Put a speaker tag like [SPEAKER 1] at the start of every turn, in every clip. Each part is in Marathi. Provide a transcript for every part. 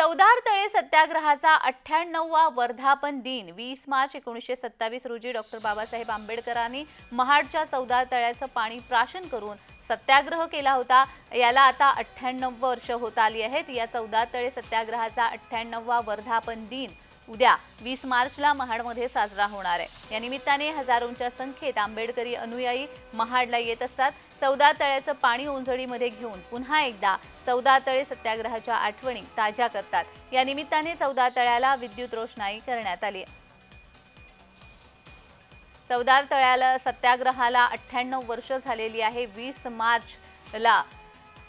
[SPEAKER 1] चौदार तळे सत्याग्रहाचा अठ्ठ्याण्णववा वर्धापन दिन वीस मार्च एकोणीसशे सत्तावीस रोजी डॉक्टर बाबासाहेब आंबेडकरांनी महाडच्या चौदार तळ्याचं पाणी प्राशन करून सत्याग्रह केला होता. याला आता अठ्ठ्याण्णव वर्ष होत आली आहेत. या चौदार तळे सत्याग्रहाचा अठ्ठ्याण्णववा वर्धापन दिन उद्या वीस मार्चला महाडमध्ये साजरा होणार आहे. या निमित्ताने हजारोंच्या संख्येत आंबेडकरी अनुयायी महाडला येत असतात. चौदा तळ्याचं पाणी ओंजळीमध्ये घेऊन पुन्हा एकदा चौदा तळे सत्याग्रहाच्या आठवणी ताज्या करतात. या निमित्ताने चौदा तळ्याला विद्युत रोषणाई करण्यात आली. आहे चौदार तळ्याला सत्याग्रहाला अठ्ठ्याण्णव वर्ष झालेली आहे. वीस मार्चला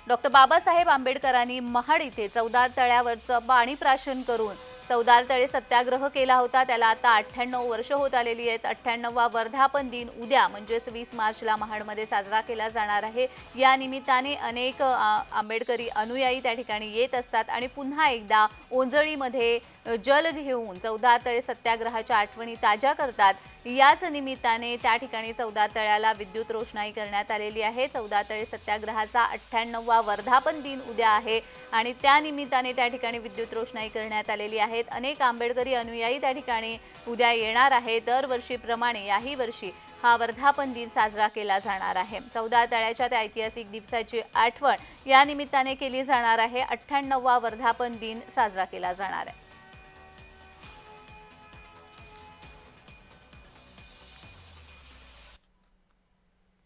[SPEAKER 1] डॉक्टर बाबासाहेब आंबेडकरांनी महाड इथे चौदा तळ्यावरचं पाणी प्राशन करून चौदार तळे सत्याग्रह केला होता. त्याला आता अठ्ठ्याण्णव वर्ष होत आलेली आहेत. अठ्ठ्याण्णववा वर्धापन दिन उद्या म्हणजेच वीस मार्चला महाडमध्ये साजरा केला जाणार आहे. या निमित्ताने अनेक आंबेडकरी अनुयायी त्या ठिकाणी येत असतात आणि पुन्हा एकदा ओंजळीमध्ये जल घेऊन चौदा तळे सत्याग्रहाच्या आठवणी ताज्या करतात. याच निमित्ताने त्या ठिकाणी चौदा तळ्याला विद्युत रोषणाई करण्यात आलेली आहे. चौदा तळे सत्याग्रहाचा अठ्ठ्याण्णववा वर्धापन दिन उद्या आहे आणि त्या निमित्ताने त्या ठिकाणी विद्युत रोषणाई करण्यात आलेली आहे. आहेत. अनेक आंबेडकरी अनुयायी त्या ठिकाणी उद्या येणार आहे. दरवर्षीप्रमाणे याही वर्षी हा वर्धापन दिन साजरा केला जाणार आहे. चौदा तळ्याच्या त्या ऐतिहासिक दिवसाची आठवण या निमित्ताने केली जाणार आहे. अठ्ठ्याण्णववा वर्धापन दिन साजरा केला जाणार आहे.